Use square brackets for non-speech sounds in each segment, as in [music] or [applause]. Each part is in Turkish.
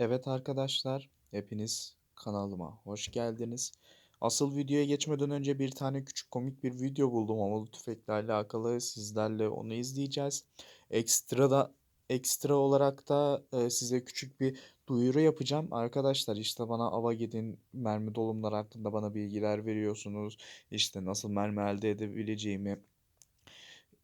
Evet arkadaşlar, hepiniz kanalıma hoş geldiniz. Asıl videoya geçmeden önce bir tane küçük komik bir video buldum havalı tüfekle alakalı. Sizlerle onu izleyeceğiz. Ekstra da ekstra olarak da e, size küçük bir duyuru yapacağım. Arkadaşlar işte bana ava gidin mermi dolumları hakkında bana bilgiler veriyorsunuz. İşte nasıl mermi elde edebileceğimi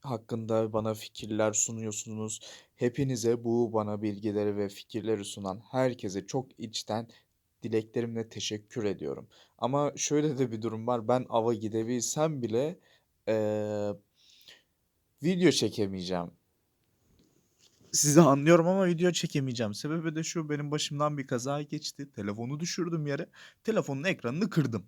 hakkında bana fikirler sunuyorsunuz. Hepinize bu bana bilgileri ve fikirleri sunan herkese çok içten dileklerimle teşekkür ediyorum. Ama şöyle de bir durum var. Ben ava gidebilsem bile eee, video çekemeyeceğim. Sizi anlıyorum ama video çekemeyeceğim. Sebebi de şu benim başımdan bir kaza geçti. Telefonu düşürdüm yere. Telefonun ekranını kırdım.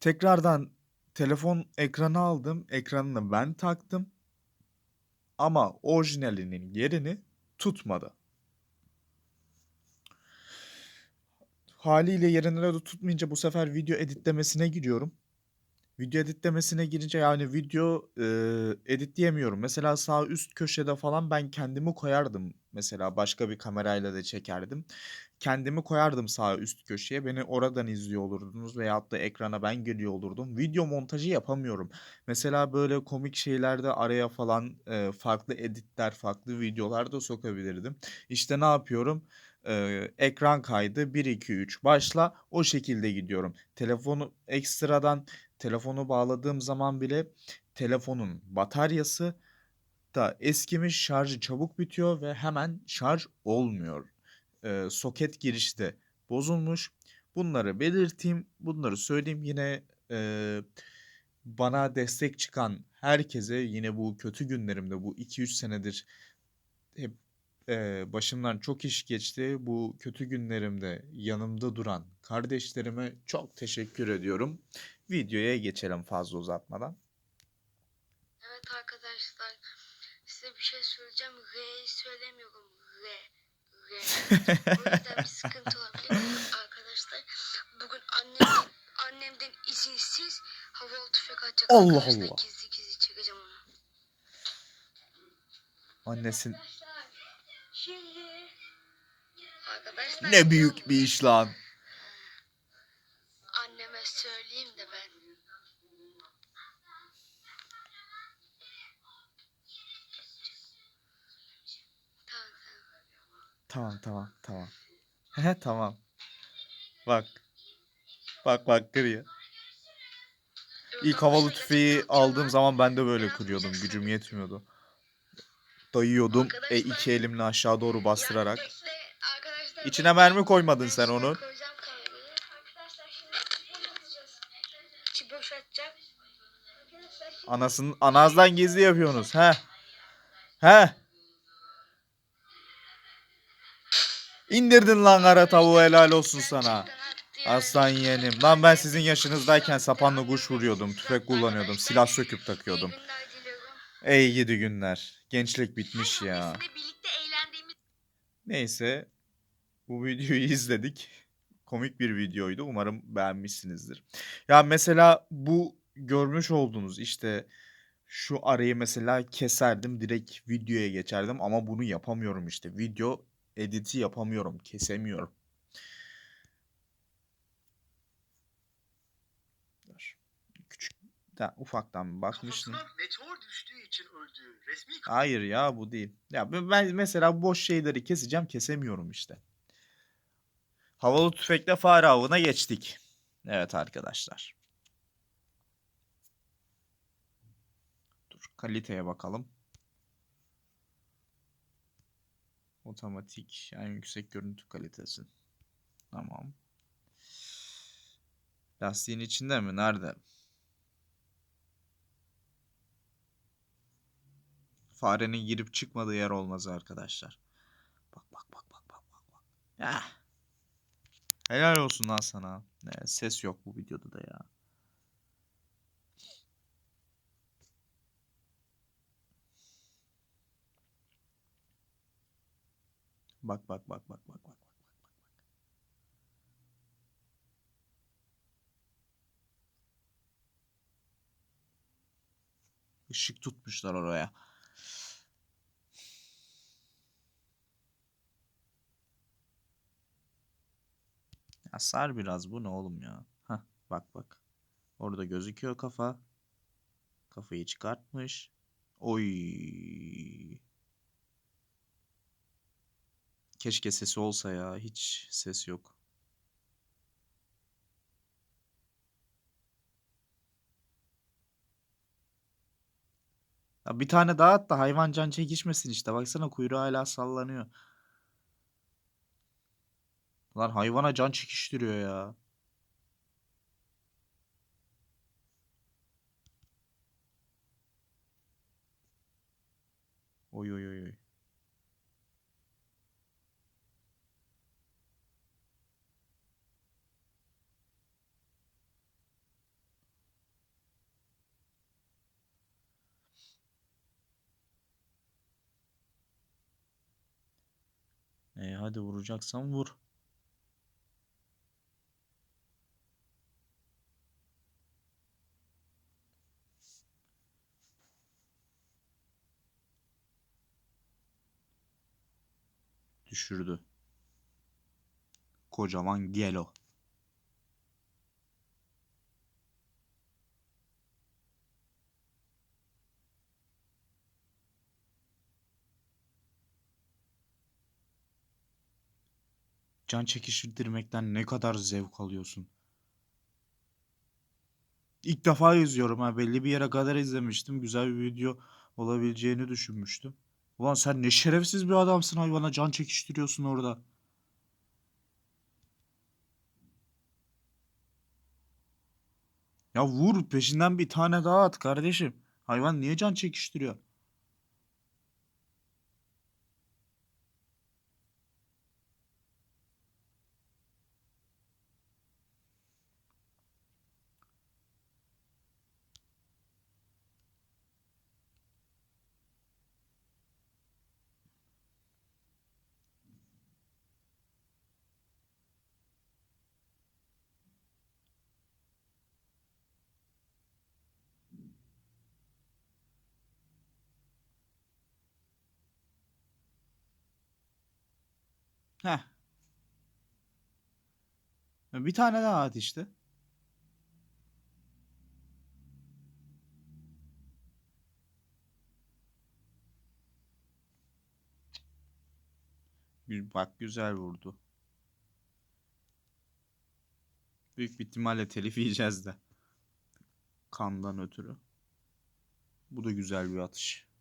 Tekrardan telefon ekranı aldım. Ekranını ben taktım. Ama orijinalinin yerini tutmadı. Haliyle yerine de tutmayınca bu sefer video editlemesine giriyorum. Video editlemesine girince yani video e, editleyemiyorum. Mesela sağ üst köşede falan ben kendimi koyardım. Mesela başka bir kamerayla da çekerdim. Kendimi koyardım sağ üst köşeye. Beni oradan izliyor olurdunuz veyahut da ekrana ben geliyor olurdum. Video montajı yapamıyorum. Mesela böyle komik şeylerde araya falan e, farklı editler, farklı videolar da sokabilirdim. İşte ne yapıyorum? E, ekran kaydı 1 2 3 başla o şekilde gidiyorum. Telefonu ekstradan telefonu bağladığım zaman bile telefonun bataryası da eskimiş, şarjı çabuk bitiyor ve hemen şarj olmuyor. Ee, soket girişi de bozulmuş. Bunları belirteyim, bunları söyleyeyim. Yine e, bana destek çıkan herkese yine bu kötü günlerimde bu 2-3 senedir hep e, başımdan çok iş geçti. Bu kötü günlerimde yanımda duran kardeşlerime çok teşekkür ediyorum. Videoya geçelim fazla uzatmadan. Evet arkadaşlar bir şey söyleyeceğim. R'yi söylemiyorum. R. R. [laughs] O yüzden bir sıkıntı olabilir arkadaşlar. Bugün annem, annemden izinsiz havalı tüfek atacak Allah arkadaşlar. Allah. Gizli gizli çekeceğim onu. Annesin Arkadaşlar şimdi arkadaşlar ne büyük bir iş lan. Tamam tamam. Tamam. He [laughs] tamam. Bak. Bak bak kırıyor. İlk havalı tüfeği aldığım zaman ben de böyle kırıyordum. Gücüm yetmiyordu. Dayıyordum. E iki elimle aşağı doğru bastırarak. İçine mermi koymadın sen şimdi Anasının anazdan gizli yapıyorsunuz. He. He. İndirdin lan kara tavuğu helal olsun sana. Aslan yeğenim. Lan ben sizin yaşınızdayken sapanla kuş vuruyordum. Tüfek kullanıyordum. Silah söküp takıyordum. Ey gidi günler. Gençlik bitmiş ya. Neyse. Bu videoyu [laughs] izledik. Komik bir videoydu. Umarım beğenmişsinizdir. Ya mesela bu görmüş olduğunuz işte şu arayı mesela keserdim. Direkt videoya geçerdim ama bunu yapamıyorum işte. Video editi yapamıyorum. Kesemiyorum. Küçük da ufaktan bakmıştım. Meteor düştüğü için öldüğü resmi Hayır ya bu değil. Ya ben mesela boş şeyleri keseceğim kesemiyorum işte. Havalı tüfekle fare avına geçtik. Evet arkadaşlar. Dur kaliteye bakalım. Otomatik en yüksek görüntü kalitesi. Tamam. Lastiğin içinde mi? Nerede? Farenin girip çıkmadığı yer olmaz arkadaşlar. Bak bak bak bak bak bak bak. Ya. Helal olsun lan sana. Ses yok bu videoda da ya. Bak bak bak bak bak bak. Işık tutmuşlar oraya. Ya sar biraz bu ne oğlum ya. Hah bak bak. Orada gözüküyor kafa. Kafayı çıkartmış. Oy. Keşke sesi olsa ya. Hiç ses yok. Ya bir tane daha at da hayvan can çekişmesin işte. Baksana kuyruğu hala sallanıyor. Lan hayvana can çekiştiriyor ya. Oy oy oy oy. E hadi vuracaksan vur. Düşürdü. Kocaman gelo. Can çekiştirmekten ne kadar zevk alıyorsun. İlk defa izliyorum ha. Belli bir yere kadar izlemiştim. Güzel bir video olabileceğini düşünmüştüm. Ulan sen ne şerefsiz bir adamsın hayvana can çekiştiriyorsun orada. Ya vur peşinden bir tane daha at kardeşim. Hayvan niye can çekiştiriyor? Heh. Bir tane daha at işte. Bak güzel vurdu. Büyük bir ihtimalle telif yiyeceğiz de. Kandan ötürü. Bu da güzel bir atış.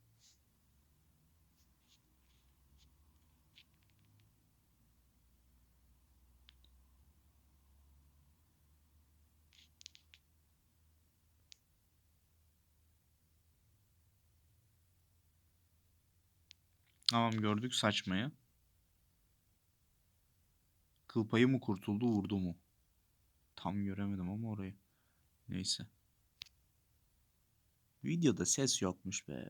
Tamam gördük saçmayı. Kıl payı mı kurtuldu vurdu mu? Tam göremedim ama orayı. Neyse. Videoda ses yokmuş be.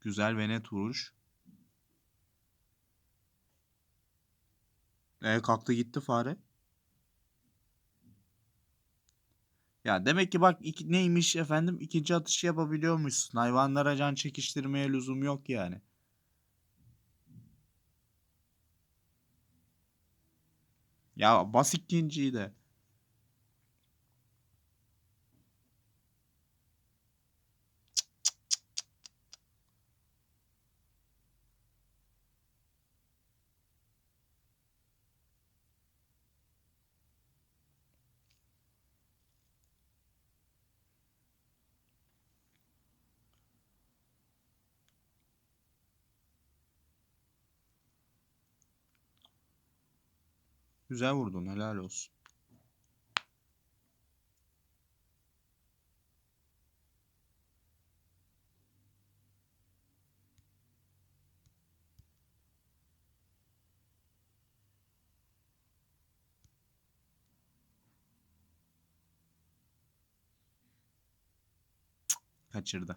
Güzel ve net vuruş. E kalktı gitti fare. Ya demek ki bak iki, neymiş efendim ikinci atışı yapabiliyormuşsun. Hayvanlara can çekiştirmeye lüzum yok yani. Ya bas ikinciyi de. Güzel vurdun helal olsun. Kaçırdı.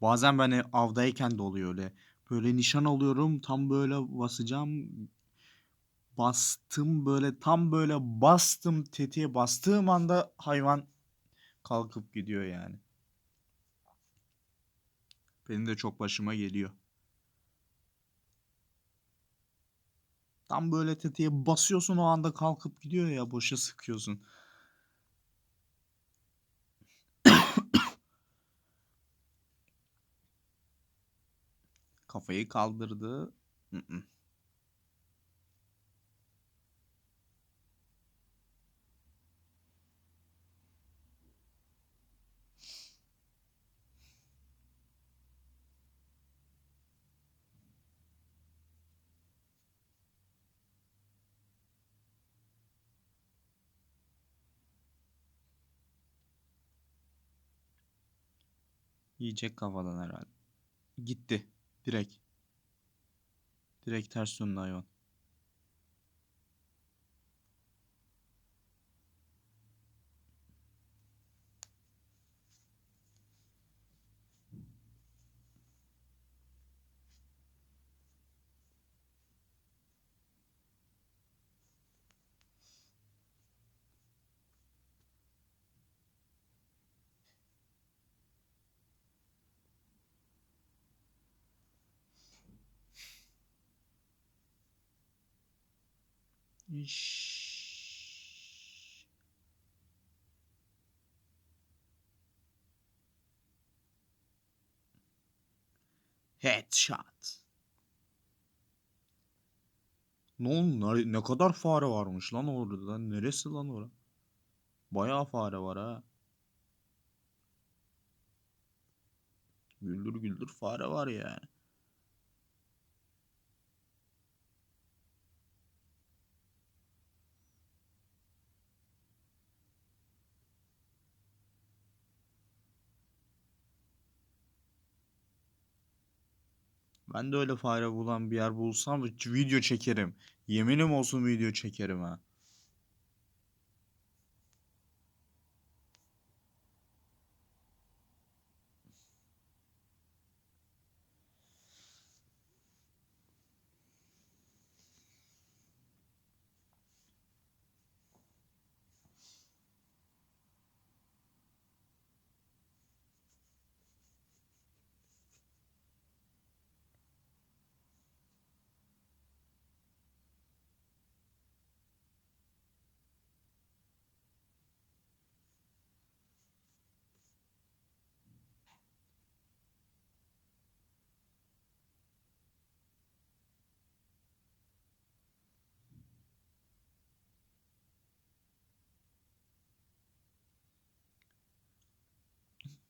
Bazen ben avdayken de oluyor öyle. Böyle nişan alıyorum tam böyle basacağım. Bastım böyle tam böyle bastım tetiğe bastığım anda hayvan kalkıp gidiyor yani. Benim de çok başıma geliyor. Tam böyle tetiğe basıyorsun o anda kalkıp gidiyor ya boşa sıkıyorsun. Kafayı kaldırdı. Yiyecek kafadan herhalde. Gitti. Direkt. Direkt ters döndü hayvan. Headshot. Ne? Ne, ne kadar fare varmış lan orada? Neresi lan orada? Bayağı fare var ha. Güldür güldür fare var yani. Ben de öyle fare bulan bir yer bulsam video çekerim. Yeminim olsun video çekerim ha.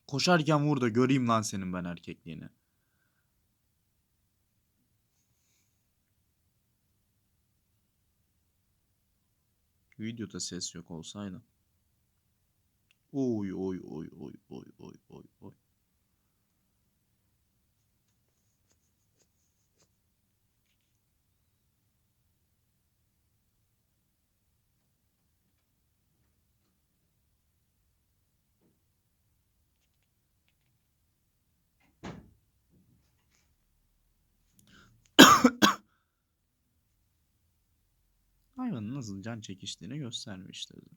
Koşarken vur da göreyim lan senin ben erkekliğini. Videoda ses yok olsaydı. Oy oy oy oy oy oy oy oy. Hayvanın nasıl can çekiştiğini göstermişti. bize.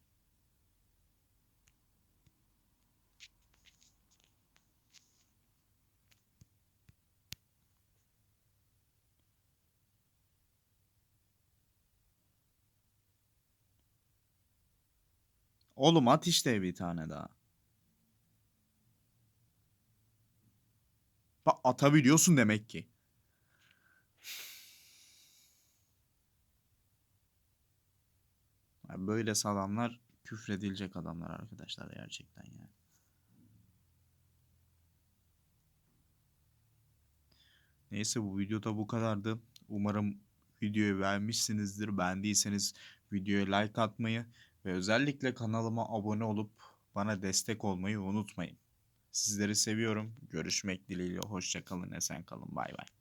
Oğlum at işte bir tane daha. Bak atabiliyorsun demek ki. Yani böyle adamlar küfredilecek adamlar arkadaşlar gerçekten yani. Neyse bu videoda bu kadardı. Umarım videoyu beğenmişsinizdir. Beğendiyseniz videoya like atmayı ve özellikle kanalıma abone olup bana destek olmayı unutmayın. Sizleri seviyorum. Görüşmek dileğiyle. Hoşça kalın. Esen kalın. Bay bay.